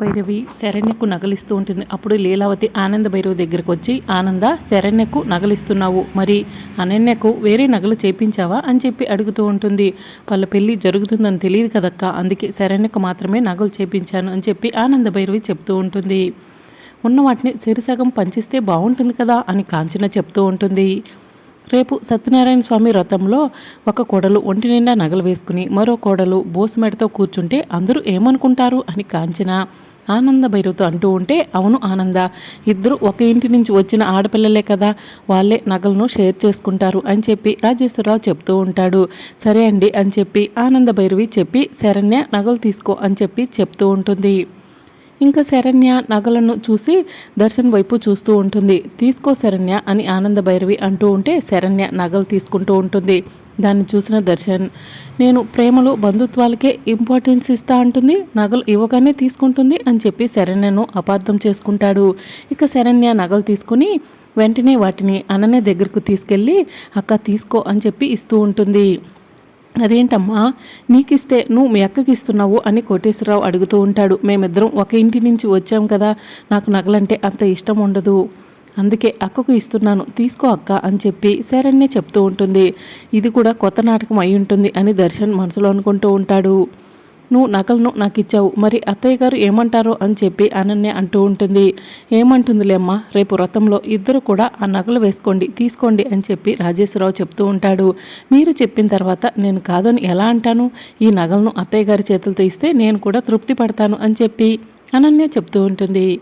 భైరవి శరణ్యకు నగలిస్తూ ఉంటుంది. అప్పుడు లీలావతి ఆనంద భైరవి దగ్గరకు వచ్చి ఆనంద శరణ్యకు నగలిస్తున్నావు. మరి అనన్యకు వేరే నగలు చేపించావా? అని చెప్పి అడుగుతూ ఉంటుంది. వాళ్ళ పెళ్ళి జరుగుతుందని తెలియదు కదక్క. అందుకే శరణ్యకు మాత్రమే నగలు చేపించాను అని చెప్పి ఆనంద భైరవి చెప్తూ ఉంటుంది. ఉన్న వాటిని సిరిసగం పంచిస్తే బాగుంటుంది కదా అని కాంచన చెప్తూ ఉంటుంది. రేపు సత్యనారాయణ స్వామి వ్రతంలో ఒక కోడలు ఒంటి నిండా నగలు వేసుకుని మరో కోడలు బోసుమెడతో కూర్చుంటే అందరూ ఏమనుకుంటారు అని కాంచిన ఆనంద భైరవతో అంటూ ఉంటే అవును ఆనంద ఇద్దరు ఒక ఇంటి నుంచి వచ్చిన ఆడపిల్లలే కదా వాళ్ళే నగలను షేర్ చేసుకుంటారు అని చెప్పి రాజేశ్వరరావు చెప్తూ ఉంటాడు. సరే అండి అని చెప్పి ఆనంద భైరవి చెప్పి శరణ్య నగలు తీసుకో అని చెప్పి చెప్తూ ఉంటుంది. ఇంకా శరణ్య నగలను చూసి దర్శన్ వైపు చూస్తూ ఉంటుంది. తీసుకో శరణ్య అని ఆనంద భైరవి అంటూ ఉంటే శరణ్య నగలు తీసుకుంటూ ఉంటుంది. దాన్ని చూసిన దర్శన్ నేను ప్రేమలో బంధుత్వాలకే ఇంపార్టెన్స్ ఇస్తా అంటుంది. నగలు ఇవ్వగానే తీసుకుంటుంది అని చెప్పి శరణ్యను అపార్థం చేసుకుంటాడు. ఇక శరణ్య నగలు తీసుకుని వెంటనే వాటిని అనన్య దగ్గరకు తీసుకెళ్ళి అక్క తీసుకో అని చెప్పి ఇస్తూ ఉంటుంది. అదేంటమ్మా? నీకిస్తే నువ్వు మీ అక్కకి ఇస్తున్నావు అని కోటేశ్వరరావు అడుగుతూ ఉంటాడు. మేమిద్దరం ఒక ఇంటి నుంచి వచ్చాం కదా నాకు నగలంటే అంత ఇష్టం ఉండదు. అందుకే అక్కకు ఇస్తున్నాను తీసుకో అక్క అని చెప్పి శరణ్య చెప్తూ ఉంటుంది. ఇది కూడా కొత్త నాటకం అయి ఉంటుంది అని దర్శన్ మనసులో అనుకుంటూ ఉంటాడు. నువ్వు నగలను నాకు ఇచ్చావు మరి అత్తయ్య గారు ఏమంటారో అని చెప్పి అనన్య అంటూ ఉంటుంది. ఏమంటుందిలేమ్మా రేపు వ్రతంలో ఇద్దరు కూడా ఆ నగలు వేసుకోండి తీసుకోండి అని చెప్పి రాజేశ్వరరావు చెప్తూ ఉంటాడు. మీరు చెప్పిన తర్వాత నేను కాదని ఎలా అంటాను? ఈ నగలను అత్తయ్య గారి చేతులతో ఇస్తే నేను కూడా తృప్తి పడతాను అని చెప్పి అనన్య చెప్తూ ఉంటుంది.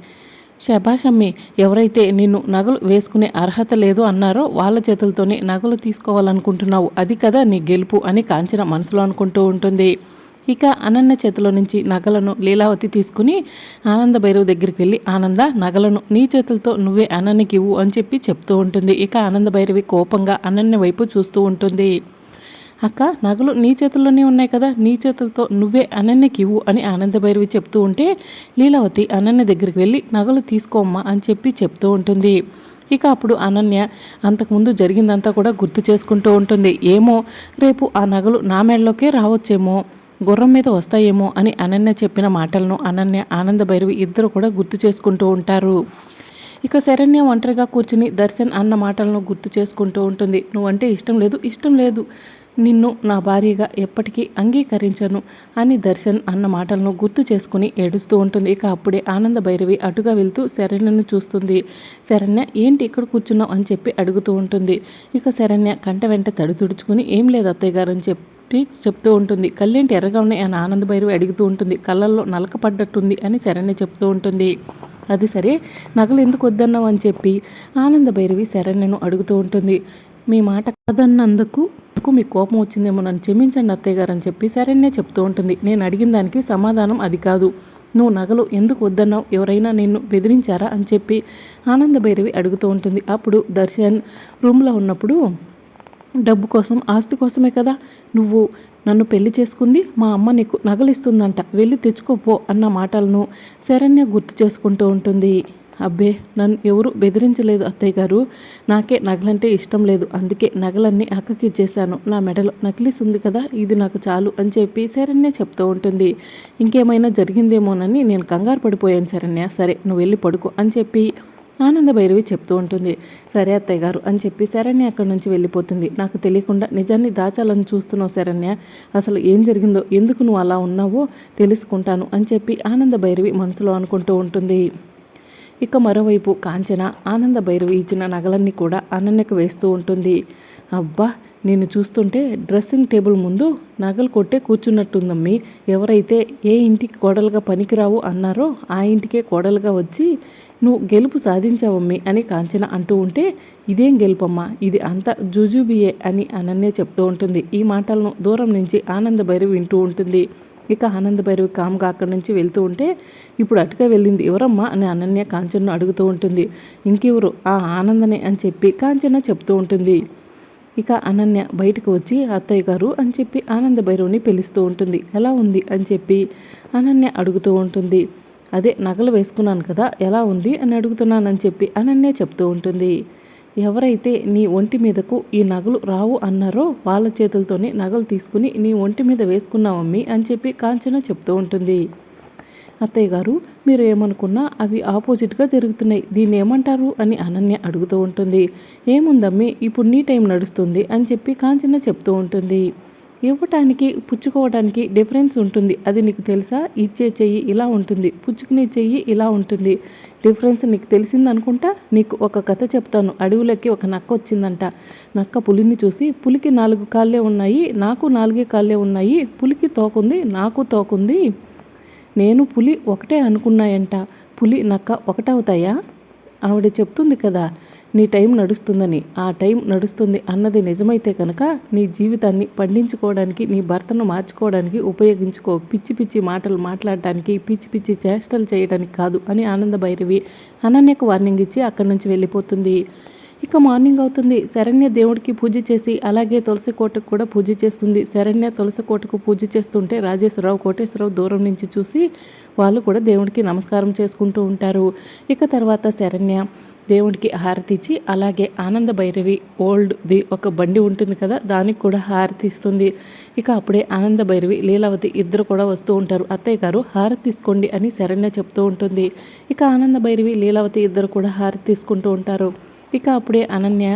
శభాషమ్మి ఎవరైతే నిన్ను నగలు వేసుకునే అర్హత లేదు అన్నారో వాళ్ళ చేతులతోనే నగలు తీసుకోవాలనుకుంటున్నావు. అది కదా నీ గెలుపు అని కాంచన మనసులో అనుకుంటూ ఉంటుంది. ఇక అనన్య చేతిలో నుంచి నగలను లీలావతి తీసుకుని ఆనంద భైరవ్ దగ్గరికి వెళ్ళి ఆనంద నగలను నీ చేతులతో నువ్వే అనన్యకి ఇవ్వు అని చెప్పి చెప్తూ ఉంటుంది. ఇక ఆనంద భైరవి కోపంగా అనన్య వైపు చూస్తూ ఉంటుంది. అక్క నగలు నీ చేతుల్లోనే ఉన్నాయి కదా నీ చేతులతో నువ్వే అనన్యకి ఇవ్వు అని ఆనంద భైరవి చెప్తూ ఉంటే లీలావతి అనన్య దగ్గరికి వెళ్ళి నగలు తీసుకోమ్మా అని చెప్పి చెప్తూ ఉంటుంది. ఇక అప్పుడు అనన్య అంతకుముందు జరిగిందంతా కూడా గుర్తు చేసుకుంటూ ఉంటుంది. ఏమో రేపు ఆ నగలు నా మెడలోకే రావచ్చేమో గుర్రం మీద వస్తాయేమో అని అనన్య చెప్పిన మాటలను అనన్య ఆనంద భైరవి ఇద్దరు కూడా గుర్తు చేసుకుంటూ ఉంటారు. ఇక శరణ్య ఒంటరిగా కూర్చుని దర్శన్ అన్న మాటలను గుర్తు చేసుకుంటూ ఉంటుంది. నువ్వంటే ఇష్టం లేదు ఇష్టం లేదు. నిన్ను నా భార్యగా ఎప్పటికీ అంగీకరించను అని దర్శన్ అన్న మాటలను గుర్తు చేసుకుని ఏడుస్తూ ఉంటుంది. ఇక అప్పుడే ఆనంద భైరవి అటుగా వెళ్తూ శరణ్యను చూస్తుంది. శరణ్య ఏంటి ఇక్కడ కూర్చున్నావు? అని చెప్పి అడుగుతూ ఉంటుంది. ఇక శరణ్య కంట వెంట తడి తుడుచుకుని ఏం లేదు అత్తయ్య గారు అని చెప్పి చెప్పి చెప్తూ ఉంటుంది. కళ్ళేంటి ఎర్రగా ఉన్నాయి? అని ఆనంద భైరవి అడుగుతూ ఉంటుంది. కళ్ళల్లో నలక పడ్డట్టుంది అని శరణ్య చెప్తూ ఉంటుంది. అది సరే నగలు ఎందుకు వద్దన్నావు? అని చెప్పి ఆనంద భైరవి శరణ్యను అడుగుతూ ఉంటుంది. మీ మాట కాదన్నందుకు మీ కోపం వచ్చిందేమో నన్ను క్షమించండి అత్తయ్య గారు అని చెప్పి శరణ్య చెప్తూ ఉంటుంది. నేను అడిగిన దానికి సమాధానం అది కాదు. నువ్వు నగలు ఎందుకు వద్దన్నావు? ఎవరైనా నిన్ను బెదిరించారా? అని చెప్పి ఆనంద భైరవి అడుగుతూ ఉంటుంది. అప్పుడు దర్శన్ రూమ్లో ఉన్నప్పుడు డబ్బు కోసం ఆస్తి కోసమే కదా నువ్వు నన్ను పెళ్ళి చేసుకుంది? మా అమ్మ నీకు నగలిస్తుందంట. వెళ్ళి తెచ్చుకోపో అన్న మాటలను శరణ్య గుర్తు చేసుకుంటూ ఉంటుంది. అబ్బే నన్ను ఎవరు బెదిరించలేదు అత్తయ్య గారు. నాకే నగలంటే ఇష్టం లేదు. అందుకే నగలన్నీ అక్కకి ఇచ్చేశాను. నా మెడలో నకిలీస్ ఉంది కదా ఇది నాకు చాలు అని చెప్పి శరణ్య చెప్తూ ఉంటుంది. ఇంకేమైనా జరిగిందేమోనని నేను కంగారు పడిపోయాను శరణ్య. సరే నువ్వు వెళ్ళి పడుకో అని చెప్పి ఆనంద భైరవి చెప్తూ ఉంటుంది సరే అత్తయ్య గారు అని చెప్పి శరణ్య అక్కడి నుంచి వెళ్ళిపోతుంది. నాకు తెలియకుండా నిజాన్ని దాచాలని చూస్తున్నావు శరణ్య. అసలు ఏం జరిగిందో ఎందుకు నువ్వు అలా ఉన్నావో తెలుసుకుంటాను అని చెప్పి ఆనంద భైరవి మనసులో అనుకుంటూ ఉంటుంది. ఇక మరోవైపు కాంచన ఆనంద భైరవి ఇచ్చిన నగలన్నీ కూడా అనన్యకు వేస్తూ ఉంటుంది. అబ్బా నేను చూస్తుంటే డ్రెస్సింగ్ టేబుల్ ముందు నగలు కొట్టే కూర్చున్నట్టుందమ్మి. ఎవరైతే ఏ ఇంటికి కోడలుగా పనికిరావు అన్నారో ఆ ఇంటికే కోడలుగా వచ్చి నువ్వు గెలుపు సాధించావమ్మి అని కాంచన అంటూ ఉంటే ఇదేం గెలుపమ్మా? ఇది అంత జుజుబియే అని అనన్య చెప్తూ ఉంటుంది. ఈ మాటలను దూరం నుంచి ఆనంద భైరవి వింటూ ఉంటుంది. ఇక ఆనంద భైరవి కామ్గా అక్కడి నుంచి వెళ్తూ ఉంటే ఇప్పుడు అటుగా వెళ్ళింది ఎవరమ్మా? అని అనన్య కాంచన్ను అడుగుతూ ఉంటుంది. ఇంకెవరు? ఆ ఆనందనే అని చెప్పి కాంచన చెప్తూ ఉంటుంది. ఇక అనన్య బయటకు వచ్చి అత్తయ్య గారు అని చెప్పి ఆనంద భైరవుని పిలుస్తూ ఉంటుంది. ఎలా ఉంది? అని చెప్పి అనన్య అడుగుతూ ఉంటుంది. అదే నగలు వేసుకున్నాను కదా ఎలా ఉంది? అని అడుగుతున్నానని చెప్పి అనన్య చెప్తూ ఉంటుంది. ఎవరైతే నీ ఒంటి మీదకు ఈ నగలు రావు అన్నారో వాళ్ళ చేతులతోనే నగలు తీసుకుని నీ ఒంటి మీద వేసుకున్నావమ్మి అని చెప్పి కాంచన చెప్తూ ఉంటుంది. అత్తయ్య గారు మీరు ఏమనుకున్నా అవి ఆపోజిట్గా జరుగుతున్నాయి. దీన్ని ఏమంటారు? అని అనన్య అడుగుతూ ఉంటుంది. ఏముందమ్మి ఇప్పుడు నీ టైం నడుస్తుంది అని చెప్పి కాంచన చెప్తూ ఉంటుంది. ఇవ్వటానికి పుచ్చుకోవడానికి డిఫరెన్స్ ఉంటుంది. అది నీకు తెలుసా? ఇచ్చే చెయ్యి ఇలా ఉంటుంది. పుచ్చుకునే చెయ్యి ఇలా ఉంటుంది. డిఫరెన్స్ నీకు తెలిసిందనుకుంటా? నీకు ఒక కథ చెప్తాను. అడవులకి ఒక నక్క వచ్చిందంట. నక్క పులిని చూసి పులికి నాలుగు కాళ్ళే ఉన్నాయి నాకు నాలుగే కాళ్ళే ఉన్నాయి పులికి తోకుంది నాకు తోకుంది నేను పులి ఒకటే అనుకున్నాయంట. పులి నక్క ఒకటవుతాయా? ఆవిడ చెప్తుంది కదా నీ టైం నడుస్తుందని. ఆ టైం నడుస్తుంది అన్నది నిజమైతే కనుక నీ జీవితాన్ని పండించుకోవడానికి నీ భర్తను మార్చుకోవడానికి ఉపయోగించుకో. పిచ్చి పిచ్చి మాటలు మాట్లాడటానికి పిచ్చి పిచ్చి చేష్టలు చేయడానికి కాదు అని ఆనంద భైరవి అనన్యకు వార్నింగ్ ఇచ్చి అక్కడి నుంచి వెళ్ళిపోతుంది. ఇక మార్నింగ్ అవుతుంది. శరణ్య దేవుడికి పూజ చేసి అలాగే తులసి కోటకు కూడా పూజ చేస్తుంది. శరణ్య తులసి కోటకు పూజ చేస్తుంటే రాజేశ్వరరావు కోటేశ్వరరావు దూరం నుంచి చూసి వాళ్ళు కూడా దేవుడికి నమస్కారం చేసుకుంటూ ఉంటారు. ఇక తర్వాత శరణ్య దేవుడికి హారతి ఇచ్చి అలాగే ఆనంద భైరవి ఓల్డ్ది ఒక బండి ఉంటుంది కదా దానికి కూడా హారతి ఇస్తుంది. ఇక అప్పుడే ఆనంద భైరవి లీలావతి ఇద్దరు కూడా వస్తూ ఉంటారు. అత్తయ్య గారు హారతి తీసుకోండి అని శరణ్య చెప్తూ ఉంటుంది. ఇక ఆనంద భైరవి లీలావతి ఇద్దరు కూడా హారతి తీసుకుంటూ ఉంటారు. ఇక అప్పుడే అనన్య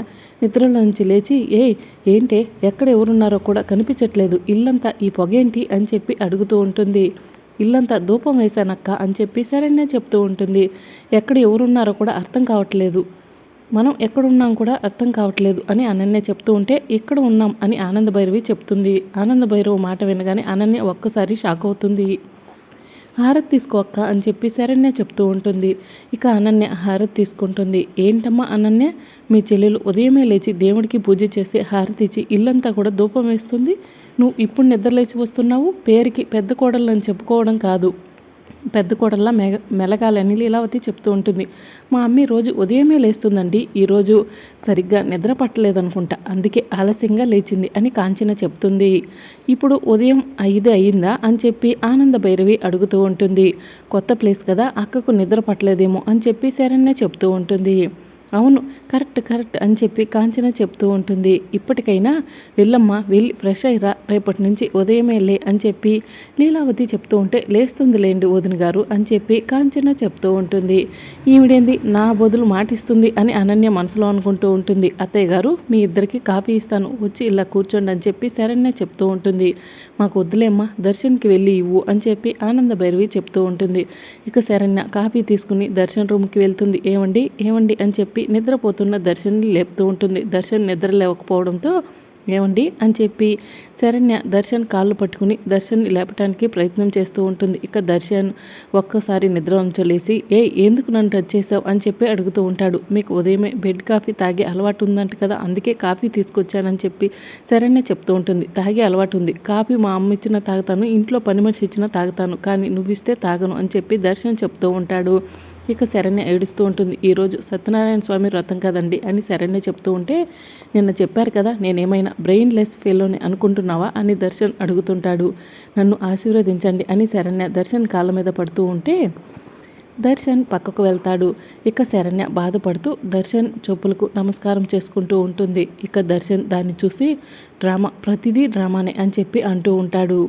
నిద్రలోంచి లేచి ఏ ఏంటే? ఎక్కడ ఎవరున్నారో కూడా కనిపించట్లేదు. ఇల్లంతా ఈ పొగేంటి? అని చెప్పి అడుగుతూ ఉంటుంది. ఇల్లంతా ధూపం వేశానక్క అని చెప్పి సరేనే చెప్తూ ఉంటుంది. ఎక్కడ ఎవరున్నారో కూడా అర్థం కావట్లేదు. మనం ఎక్కడున్నాం కూడా అర్థం కావట్లేదు అని అనన్య చెప్తూ ఉంటే ఇక్కడ ఉన్నాం అని ఆనంద భైరవి చెప్తుంది. ఆనంద భైరవ మాట వినగానే అనన్య ఒక్కసారి షాక్ అవుతుంది. హారతి తీసుకోక్క అని చెప్పి శరణ్య చెప్తూ ఉంటుంది. ఇక అనన్య హారతి తీసుకుంటుంది. ఏంటమ్మా అనన్య? మీ చెల్లెలు ఉదయమే లేచి దేవుడికి పూజ చేసి హారతి ఇచ్చి ఇల్లంతా కూడా ధూపం వేస్తుంది. నువ్వు ఇప్పుడు నిద్రలేచి వస్తున్నావు. పేరుకి పెద్ద కోడళ్ళని చెప్పుకోవడం కాదు. పెద్ద కోడల్లా మెగ మెలగాలని లీలావతి చెప్తూ ఉంటుంది. మా అమ్మ రోజు ఉదయమే లేస్తుందండి. ఈరోజు సరిగ్గా నిద్ర పట్టలేదనుకుంటా. అందుకే ఆలస్యంగా లేచింది అని కాంచన చెప్తుంది. ఇప్పుడు ఉదయం ఐదు అయిందా అని చెప్పి ఆనంద భైరవి అడుగుతూ ఉంటుంది. కొత్త ప్లేస్ కదా అక్కకు నిద్ర పట్టలేదేమో అని చెప్పి శరణ్య చెప్తూ ఉంటుంది. అవును కరెక్ట్ కరెక్ట్ అని చెప్పి కాంచన చెప్తూ ఉంటుంది. ఇప్పటికైనా వెళ్ళమ్మా వెళ్ళి ఫ్రెష్ అయ్యిరా రేపటి నుంచి ఉదయమే లే అని చెప్పి లీలావతి చెప్తూ ఉంటే లేస్తుంది లేండి వదిన గారు అని చెప్పి కాంచన చెప్తూ ఉంటుంది. ఈవిడేంది? నా బదులు మాటిస్తుంది అని అనన్య మనసులో అనుకుంటూ ఉంటుంది. అత్తయ్య గారు మీ ఇద్దరికి కాఫీ ఇస్తాను వచ్చి ఇలా కూర్చోండి అని చెప్పి శరణ్య చెప్తూ ఉంటుంది. మాకు వద్దులేమ్మా దర్శన్కి వెళ్ళి ఇవ్వు అని చెప్పి ఆనంద భైరవి చెప్తూ ఉంటుంది. ఇక శరణ్య కాఫీ తీసుకుని దర్శన్ రూమ్కి వెళ్తుంది. ఏమండి? ఏమండి? అని చెప్పి చెప్పి నిద్రపోతున్న దర్శన్ని లేపుతూ ఉంటుంది. దర్శన్ నిద్ర లేవకపోవడంతో ఏమండి? అని చెప్పి శరణ్య దర్శన్ కాళ్ళు పట్టుకుని దర్శన్ లేపటానికి ప్రయత్నం చేస్తూ ఉంటుంది. ఇక దర్శన్ ఒక్కసారి నిద్ర ఉంచలేసి ఏ ఎందుకు నన్ను టచ్ చేసావు అని చెప్పి అడుగుతూ ఉంటాడు. మీకు ఉదయమే బెడ్ కాఫీ తాగే అలవాటు ఉందంట కదా అందుకే కాఫీ తీసుకొచ్చానని చెప్పి శరణ్య చెప్తూ ఉంటుంది. తాగే అలవాటు ఉంది. కాఫీ మా అమ్మ ఇచ్చిన తాగుతాను ఇంట్లో పని మనిషి ఇచ్చినా తాగుతాను కానీ నువ్వు ఇస్తే తాగను అని చెప్పి దర్శన్ చెప్తూ ఉంటాడు. ఇక శరణ్య ఏడుస్తూ ఉంటుంది ఈరోజు సత్యనారాయణ స్వామి వ్రతం కదండి? అని శరణ్య చెప్తూ ఉంటే నిన్న చెప్పారు కదా నేనేమైనా బ్రెయిన్ లెస్ ఫెలోని అనుకుంటున్నావా? అని దర్శన్ అడుగుతుంటాడు. నన్ను ఆశీర్వదించండి అని శరణ్య దర్శన్ కాళ్ళ మీద పడుతూ ఉంటే దర్శన్ పక్కకు వెళ్తాడు. ఇక శరణ్య బాధపడుతూ దర్శన్ చెప్పులకు నమస్కారం చేసుకుంటూ ఉంటుంది. ఇక దర్శన్ దాన్ని చూసి డ్రామా ప్రతిదీ డ్రామానే అని చెప్పి అంటూ ఉంటాడు.